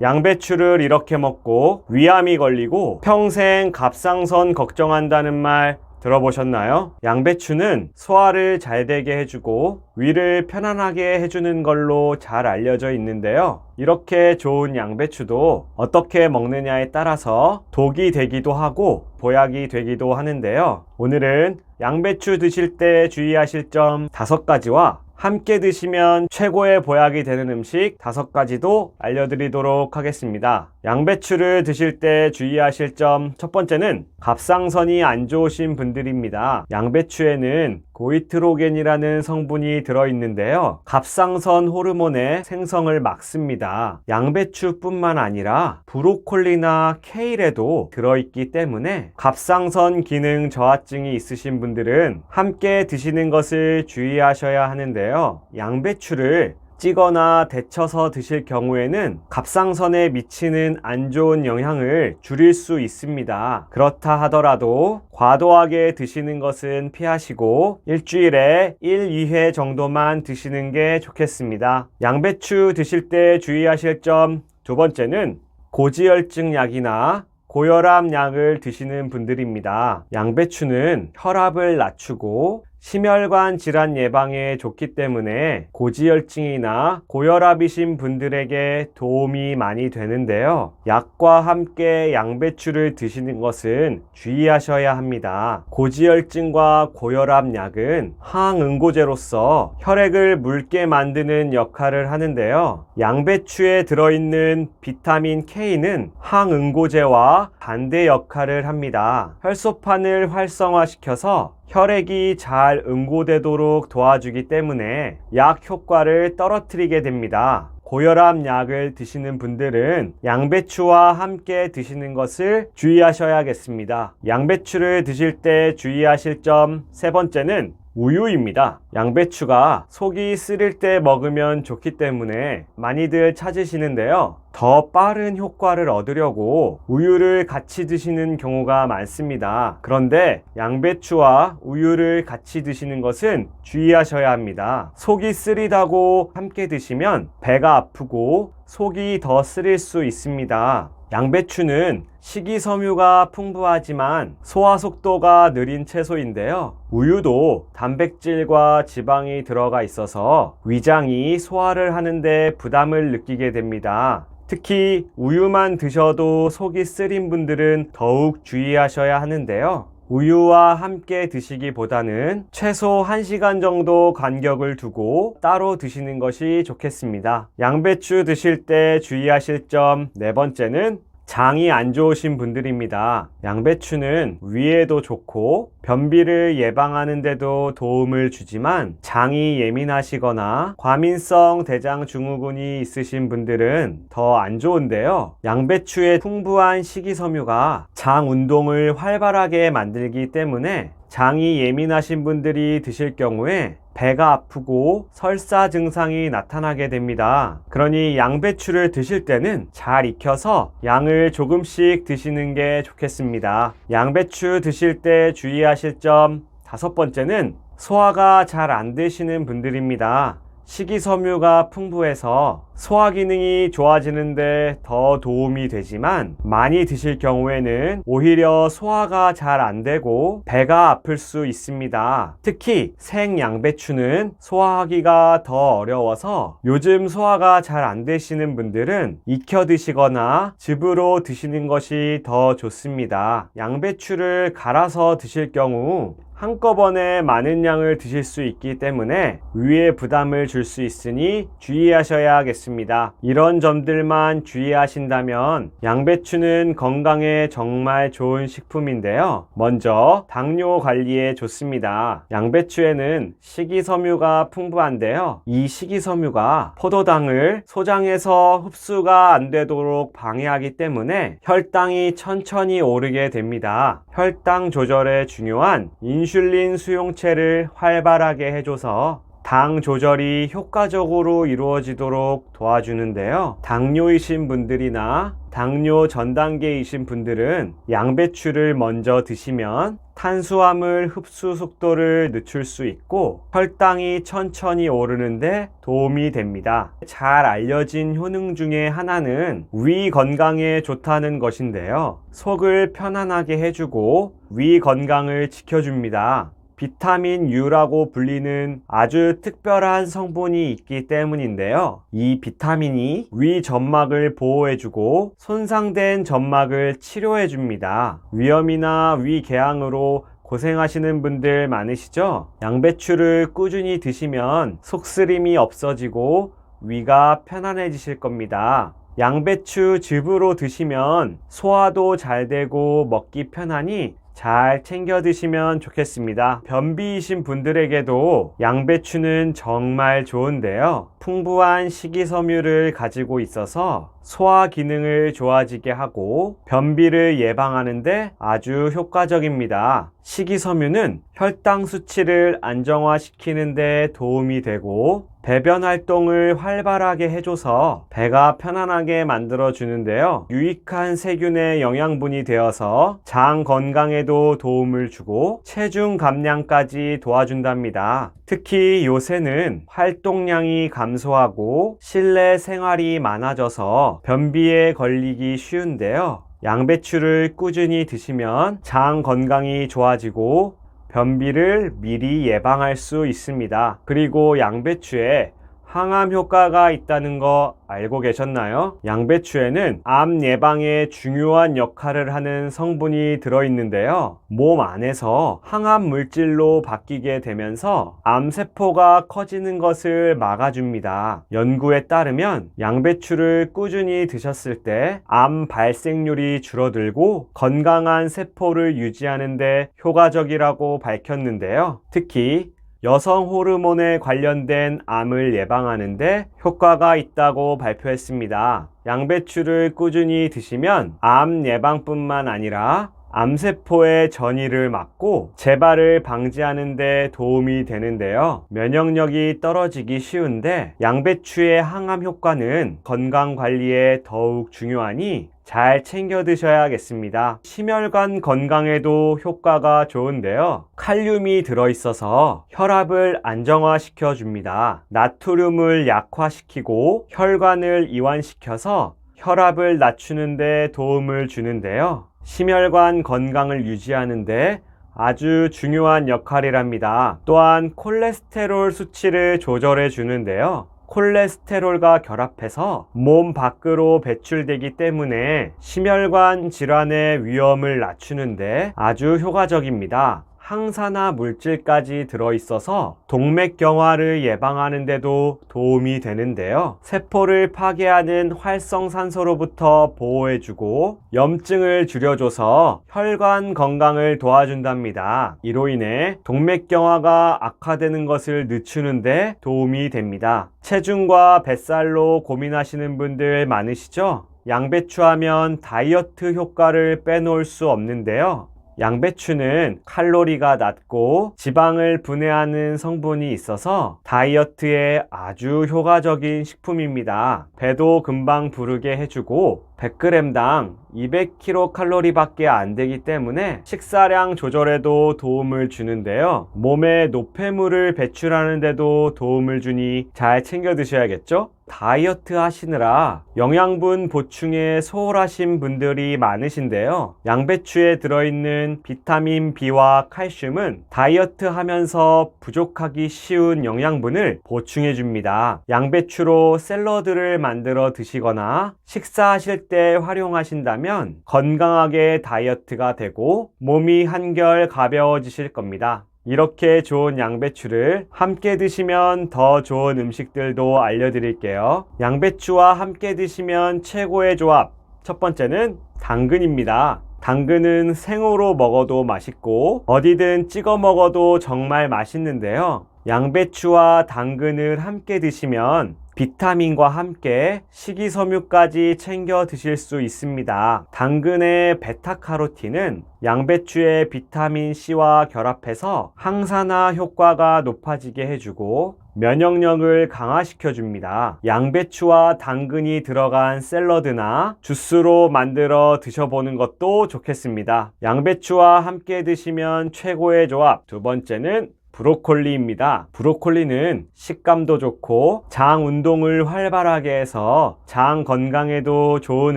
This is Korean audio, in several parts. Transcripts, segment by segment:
양배추를 이렇게 먹고 위암이 걸리고 평생 갑상선 걱정한다는 말 들어보셨나요? 양배추는 소화를 잘 되게 해주고 위를 편안하게 해주는 걸로 잘 알려져 있는데요. 이렇게 좋은 양배추도 어떻게 먹느냐에 따라서 독이 되기도 하고 보약이 되기도 하는데요. 오늘은 양배추 드실 때 주의하실 점 다섯 가지와 함께 드시면 최고의 보약이 되는 음식 다섯 가지도 알려드리도록 하겠습니다. 양배추를 드실 때 주의하실 점 첫 번째는 갑상선이 안 좋으신 분들입니다. 양배추에는 고이트로겐이라는 성분이 들어있는데요. 갑상선 호르몬의 생성을 막습니다. 양배추뿐만 아니라 브로콜리나 케일에도 들어있기 때문에 갑상선 기능 저하증이 있으신 분들은 함께 드시는 것을 주의하셔야 하는데요. 양배추를 찌거나 데쳐서 드실 경우에는 갑상선에 미치는 안 좋은 영향을 줄일 수 있습니다. 그렇다 하더라도 과도하게 드시는 것은 피하시고 일주일에 1, 2회 정도만 드시는 게 좋겠습니다. 양배추 드실 때 주의하실 점 두 번째는 고지혈증 약이나 고혈압 약을 드시는 분들입니다. 양배추는 혈압을 낮추고 심혈관 질환 예방에 좋기 때문에 고지혈증이나 고혈압이신 분들에게 도움이 많이 되는데요. 약과 함께 양배추를 드시는 것은 주의하셔야 합니다. 고지혈증과 고혈압 약은 항응고제로서 혈액을 묽게 만드는 역할을 하는데요. 양배추에 들어있는 비타민 K는 항응고제와 반대 역할을 합니다. 혈소판을 활성화시켜서 혈액이 잘 응고되도록 도와주기 때문에 약 효과를 떨어뜨리게 됩니다. 고혈압 약을 드시는 분들은 양배추와 함께 드시는 것을 주의하셔야겠습니다. 양배추를 드실 때 주의하실 점 세 번째는 우유입니다. 양배추가 속이 쓰릴 때 먹으면 좋기 때문에 많이들 찾으시는데요. 더 빠른 효과를 얻으려고 우유를 같이 드시는 경우가 많습니다. 그런데 양배추와 우유를 같이 드시는 것은 주의하셔야 합니다. 속이 쓰리다고 함께 드시면 배가 아프고 속이 더 쓰릴 수 있습니다. 양배추는 식이섬유가 풍부하지만 소화 속도가 느린 채소인데요. 우유도 단백질과 지방이 들어가 있어서 위장이 소화를 하는데 부담을 느끼게 됩니다. 특히 우유만 드셔도 속이 쓰린 분들은 더욱 주의하셔야 하는데요. 우유와 함께 드시기보다는 최소 1시간 정도 간격을 두고 따로 드시는 것이 좋겠습니다. 양배추 드실 때 주의하실 점 네 번째는 장이 안 좋으신 분들입니다. 양배추는 위에도 좋고 변비를 예방하는 데도 도움을 주지만 장이 예민하시거나 과민성 대장 증후군이 있으신 분들은 더 안 좋은데요. 양배추의 풍부한 식이섬유가 장 운동을 활발하게 만들기 때문에 장이 예민하신 분들이 드실 경우에 배가 아프고 설사 증상이 나타나게 됩니다. 그러니 양배추를 드실 때는 잘 익혀서 양을 조금씩 드시는 게 좋겠습니다. 양배추 드실 때 주의하실 점 다섯 번째는 소화가 잘 안 되시는 분들입니다. 식이섬유가 풍부해서 소화 기능이 좋아지는데 더 도움이 되지만 많이 드실 경우에는 오히려 소화가 잘 안 되고 배가 아플 수 있습니다. 특히 생양배추는 소화하기가 더 어려워서 요즘 소화가 잘 안 되시는 분들은 익혀 드시거나 즙으로 드시는 것이 더 좋습니다. 양배추를 갈아서 드실 경우 한꺼번에 많은 양을 드실 수 있기 때문에 위에 부담을 줄 수 있으니 주의하셔야겠습니다. 이런 점들만 주의하신다면 양배추는 건강에 정말 좋은 식품인데요. 먼저 당뇨 관리에 좋습니다. 양배추에는 식이섬유가 풍부한데요. 이 식이섬유가 포도당을 소장에서 흡수가 안 되도록 방해하기 때문에 혈당이 천천히 오르게 됩니다. 혈당 조절에 중요한 인슐린 수용체를 활발하게 해줘서 당 조절이 효과적으로 이루어지도록 도와주는데요. 당뇨이신 분들이나 당뇨 전 단계이신 분들은 양배추를 먼저 드시면 탄수화물 흡수 속도를 늦출 수 있고 혈당이 천천히 오르는데 도움이 됩니다. 잘 알려진 효능 중에 하나는 위 건강에 좋다는 것인데요. 속을 편안하게 해주고 위 건강을 지켜줍니다. 비타민 U라고 불리는 아주 특별한 성분이 있기 때문인데요. 이 비타민이 위 점막을 보호해주고 손상된 점막을 치료해줍니다. 위염이나 위 궤양으로 고생하시는 분들 많으시죠? 양배추를 꾸준히 드시면 속쓰림이 없어지고 위가 편안해지실 겁니다. 양배추 즙으로 드시면 소화도 잘 되고 먹기 편하니 잘 챙겨 드시면 좋겠습니다. 변비이신 분들에게도 양배추는 정말 좋은데요. 풍부한 식이섬유를 가지고 있어서 소화 기능을 좋아지게 하고 변비를 예방하는데 아주 효과적입니다. 식이섬유는 혈당 수치를 안정화시키는 데 도움이 되고 배변 활동을 활발하게 해줘서 배가 편안하게 만들어 주는데요. 유익한 세균의 영양분이 되어서 장 건강에도 도움을 주고 체중 감량까지 도와준답니다. 특히 요새는 활동량이 감소하고 실내 생활이 많아져서 변비에 걸리기 쉬운데요. 양배추를 꾸준히 드시면 장 건강이 좋아지고 변비를 미리 예방할 수 있습니다. 그리고 양배추에 항암 효과가 있다는 거 알고 계셨나요? 양배추에는 암 예방에 중요한 역할을 하는 성분이 들어있는데요. 몸 안에서 항암 물질로 바뀌게 되면서 암세포가 커지는 것을 막아줍니다. 연구에 따르면 양배추를 꾸준히 드셨을 때 암 발생률이 줄어들고 건강한 세포를 유지하는데 효과적이라고 밝혔는데요. 특히 여성 호르몬에 관련된 암을 예방하는데 효과가 있다고 발표했습니다. 양배추를 꾸준히 드시면 암 예방뿐만 아니라 암세포의 전이를 막고 재발을 방지하는 데 도움이 되는데요. 면역력이 떨어지기 쉬운데 양배추의 항암 효과는 건강 관리에 더욱 중요하니 잘 챙겨 드셔야겠습니다. 심혈관 건강에도 효과가 좋은데요. 칼륨이 들어있어서 혈압을 안정화시켜 줍니다. 나트륨을 약화시키고 혈관을 이완시켜서 혈압을 낮추는데 도움을 주는데요. 심혈관 건강을 유지하는데 아주 중요한 역할이랍니다. 또한 콜레스테롤 수치를 조절해 주는데요. 콜레스테롤과 결합해서 몸 밖으로 배출되기 때문에 심혈관 질환의 위험을 낮추는데 아주 효과적입니다. 항산화 물질까지 들어있어서 동맥경화를 예방하는 데도 도움이 되는데요. 세포를 파괴하는 활성산소로부터 보호해주고 염증을 줄여줘서 혈관 건강을 도와준답니다. 이로 인해 동맥경화가 악화되는 것을 늦추는데 도움이 됩니다. 체중과 뱃살로 고민하시는 분들 많으시죠? 양배추 하면 다이어트 효과를 빼놓을 수 없는데요. 양배추는 칼로리가 낮고 지방을 분해하는 성분이 있어서 다이어트에 아주 효과적인 식품입니다. 배도 금방 부르게 해주고 100g당 200kcal 밖에 안 되기 때문에 식사량 조절에도 도움을 주는데요. 몸에 노폐물을 배출하는데도 도움을 주니 잘 챙겨 드셔야겠죠? 다이어트 하시느라 영양분 보충에 소홀하신 분들이 많으신데요. 양배추에 들어있는 비타민 B와 칼슘은 다이어트 하면서 부족하기 쉬운 영양분을 보충해 줍니다. 양배추로 샐러드를 만들어 드시거나 식사하실 때 활용하신다면 건강하게 다이어트가 되고 몸이 한결 가벼워지실 겁니다. 이렇게 좋은 양배추를 함께 드시면 더 좋은 음식들도 알려드릴게요. 양배추와 함께 드시면 최고의 조합. 첫 번째는 당근입니다. 당근은 생으로 먹어도 맛있고 어디든 찍어 먹어도 정말 맛있는데요. 양배추와 당근을 함께 드시면 비타민과 함께 식이섬유까지 챙겨 드실 수 있습니다. 당근의 베타카로틴은 양배추의 비타민 C와 결합해서 항산화 효과가 높아지게 해주고 면역력을 강화시켜 줍니다. 양배추와 당근이 들어간 샐러드나 주스로 만들어 드셔보는 것도 좋겠습니다. 양배추와 함께 드시면 최고의 조합. 두 번째는 브로콜리입니다. 브로콜리는 식감도 좋고 장 운동을 활발하게 해서 장 건강에도 좋은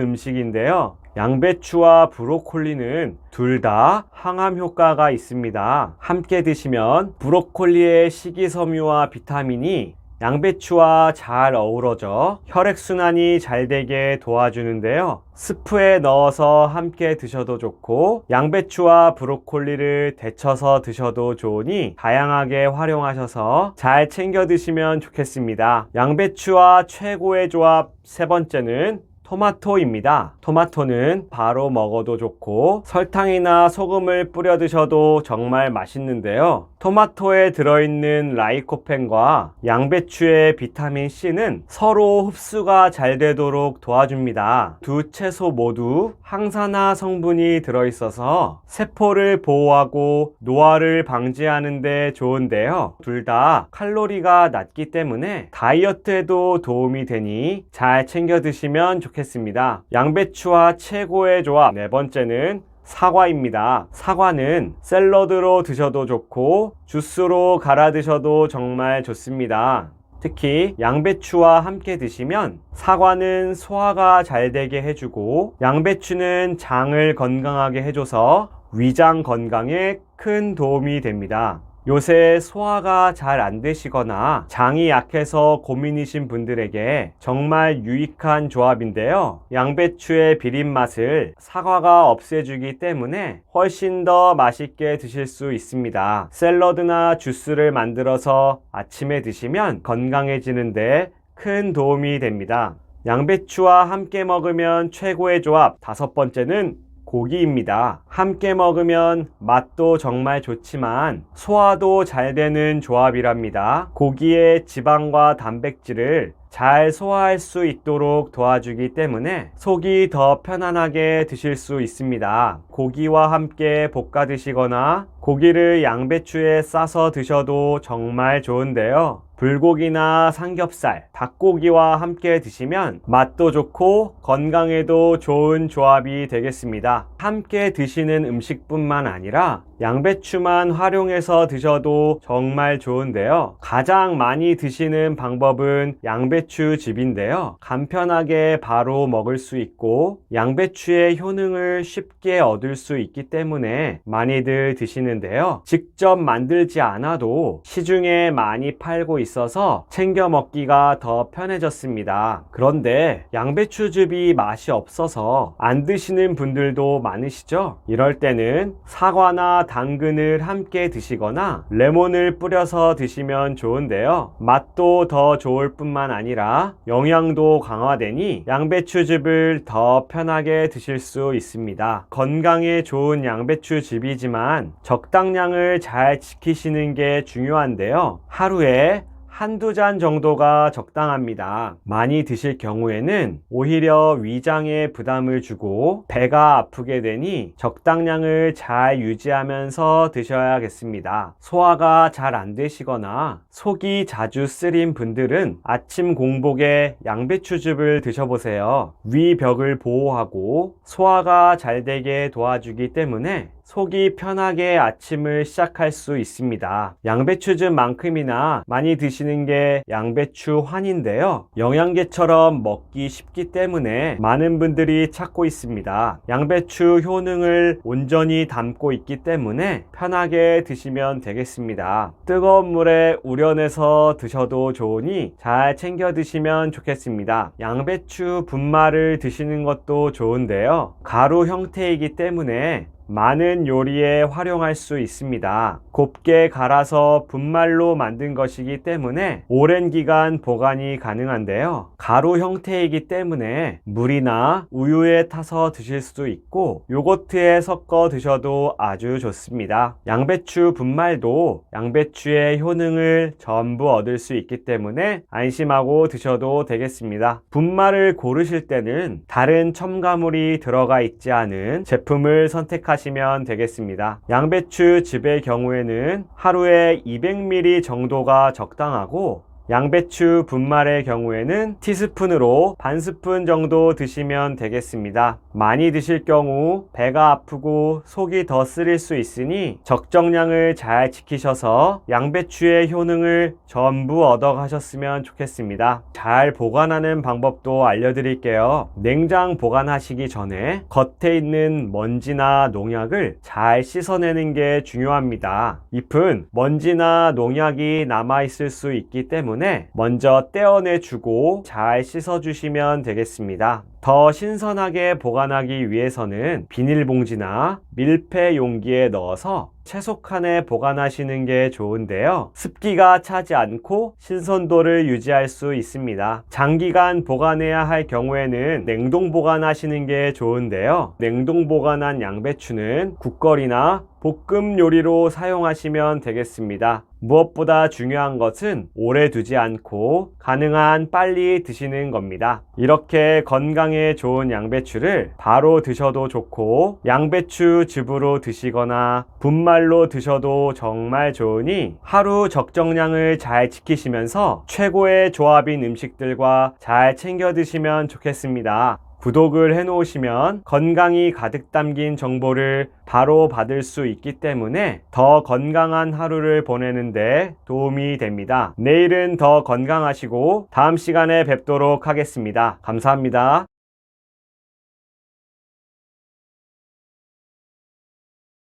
음식인데요. 양배추와 브로콜리는 둘 다 항암 효과가 있습니다. 함께 드시면 브로콜리의 식이섬유와 비타민이 양배추와 잘 어우러져 혈액순환이 잘 되게 도와주는데요. 스프에 넣어서 함께 드셔도 좋고 양배추와 브로콜리를 데쳐서 드셔도 좋으니 다양하게 활용하셔서 잘 챙겨 드시면 좋겠습니다. 양배추와 최고의 조합 세 번째는 토마토입니다. 토마토는 바로 먹어도 좋고 설탕이나 소금을 뿌려 드셔도 정말 맛있는데요. 토마토에 들어있는 라이코펜과 양배추의 비타민 C는 서로 흡수가 잘 되도록 도와줍니다. 두 채소 모두 항산화 성분이 들어있어서 세포를 보호하고 노화를 방지하는 데 좋은데요. 둘 다 칼로리가 낮기 때문에 다이어트에도 도움이 되니 잘 챙겨 드시면 좋겠습니다. 양배추와 최고의 조합 네 번째는 사과입니다. 사과는 샐러드로 드셔도 좋고 주스로 갈아 드셔도 정말 좋습니다. 특히 양배추와 함께 드시면 사과는 소화가 잘 되게 해주고 양배추는 장을 건강하게 해줘서 위장 건강에 큰 도움이 됩니다. 요새 소화가 잘 안 되시거나 장이 약해서 고민이신 분들에게 정말 유익한 조합인데요. 양배추의 비린 맛을 사과가 없애주기 때문에 훨씬 더 맛있게 드실 수 있습니다. 샐러드나 주스를 만들어서 아침에 드시면 건강해지는데 큰 도움이 됩니다. 양배추와 함께 먹으면 최고의 조합 다섯 번째는 고기입니다. 함께 먹으면 맛도 정말 좋지만 소화도 잘 되는 조합이랍니다. 고기의 지방과 단백질을 잘 소화할 수 있도록 도와주기 때문에 속이 더 편안하게 드실 수 있습니다. 고기와 함께 볶아 드시거나 고기를 양배추에 싸서 드셔도 정말 좋은데요. 불고기나 삼겹살, 닭고기와 함께 드시면 맛도 좋고 건강에도 좋은 조합이 되겠습니다. 함께 드시는 음식뿐만 아니라 양배추만 활용해서 드셔도 정말 좋은데요. 가장 많이 드시는 방법은 양배추 즙인데요. 간편하게 바로 먹을 수 있고 양배추의 효능을 쉽게 얻을 수 있기 때문에 많이들 드시는데요. 직접 만들지 않아도 시중에 많이 팔고 있 어서 챙겨 먹기가 더 편해졌습니다. 그런데 양배추즙이 맛이 없어서 안 드시는 분들도 많으시죠? 이럴 때는 사과나 당근을 함께 드시거나 레몬을 뿌려서 드시면 좋은데요. 맛도 더 좋을 뿐만 아니라 영양도 강화되니 양배추즙을 더 편하게 드실 수 있습니다. 건강에 좋은 양배추즙이지만 적당량을 잘 지키시는 게 중요한데요. 하루에 한두 잔 정도가 적당합니다. 많이 드실 경우에는 오히려 위장에 부담을 주고 배가 아프게 되니 적당량을 잘 유지하면서 드셔야겠습니다. 소화가 잘 안 되시거나 속이 자주 쓰린 분들은 아침 공복에 양배추즙을 드셔보세요. 위벽을 보호하고 소화가 잘 되게 도와주기 때문에 속이 편하게 아침을 시작할 수 있습니다. 양배추즙만큼이나 많이 드시는 게 양배추 환인데요. 영양제처럼 먹기 쉽기 때문에 많은 분들이 찾고 있습니다. 양배추 효능을 온전히 담고 있기 때문에 편하게 드시면 되겠습니다. 뜨거운 물에 우려내서 드셔도 좋으니 잘 챙겨 드시면 좋겠습니다. 양배추 분말을 드시는 것도 좋은데요. 가루 형태이기 때문에 많은 요리에 활용할 수 있습니다. 곱게 갈아서 분말로 만든 것이기 때문에 오랜 기간 보관이 가능한데요. 가루 형태이기 때문에 물이나 우유에 타서 드실 수도 있고 요거트에 섞어 드셔도 아주 좋습니다. 양배추 분말도 양배추의 효능을 전부 얻을 수 있기 때문에 안심하고 드셔도 되겠습니다. 분말을 고르실 때는 다른 첨가물이 들어가 있지 않은 제품을 선택하시 면 되겠습니다. 양배추 즙의 경우에는 하루에 200ml 정도가 적당하고 양배추 분말의 경우에는 티스푼으로 반 스푼 정도 드시면 되겠습니다. 많이 드실 경우 배가 아프고 속이 더 쓰릴 수 있으니 적정량을 잘 지키셔서 양배추의 효능을 전부 얻어 가셨으면 좋겠습니다. 잘 보관하는 방법도 알려드릴게요. 냉장 보관하시기 전에 겉에 있는 먼지나 농약을 잘 씻어내는 게 중요합니다. 잎은 먼지나 농약이 남아있을 수 있기 때문에 먼저 떼어내주고 잘 씻어주시면 되겠습니다. 더 신선하게 보관하기 위해서는 비닐봉지나 밀폐 용기에 넣어서 채소칸에 보관하시는 게 좋은데요. 습기가 차지 않고 신선도를 유지할 수 있습니다. 장기간 보관해야 할 경우에는 냉동 보관하시는 게 좋은데요. 냉동 보관한 양배추는 국거리나 볶음 요리로 사용하시면 되겠습니다. 무엇보다 중요한 것은 오래 두지 않고 가능한 빨리 드시는 겁니다. 이렇게 건강에 좋은 양배추를 바로 드셔도 좋고 양배추 즙으로 드시거나 분말로 드셔도 정말 좋으니 하루 적정량을 잘 지키시면서 최고의 조합인 음식들과 잘 챙겨 드시면 좋겠습니다. 구독을 해 놓으시면 건강이 가득 담긴 정보를 바로 받을 수 있기 때문에 더 건강한 하루를 보내는데 도움이 됩니다. 내일은 더 건강하시고 다음 시간에 뵙도록 하겠습니다. 감사합니다.